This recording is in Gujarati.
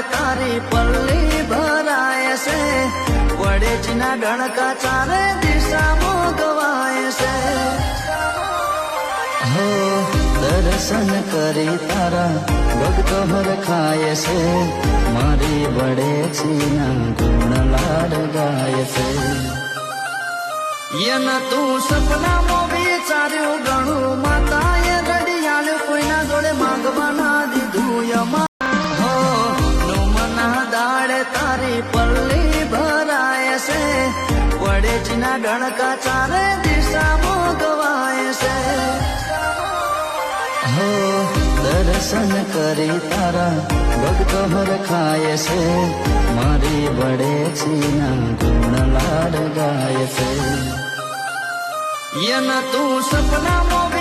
તારી પલ્લી ભરાય છે. વડેજના ડણકા ચારે દિશામાં ગવાય છે. હો, દર્શન કરી તારા ભક્તો હરખાય છે. મારી વડેજીના ગુણ લાડ ગાય છે. યન તું સપનામાં વિચાર્યું ઘણું માતાએ રડિયાળ્યું કોઈના જોડે માંગવાના દીધું. નુમના તારી પલ્લી ભરાય છે. વડેજના ડણકા ચારે દિશામાં ગવાય છે. હો, દર્શન કરી તારા ભક્તો હરખાય છે. મારી વડેજીના ગુણ લાડ ગાય છે. યન તું સપનામાં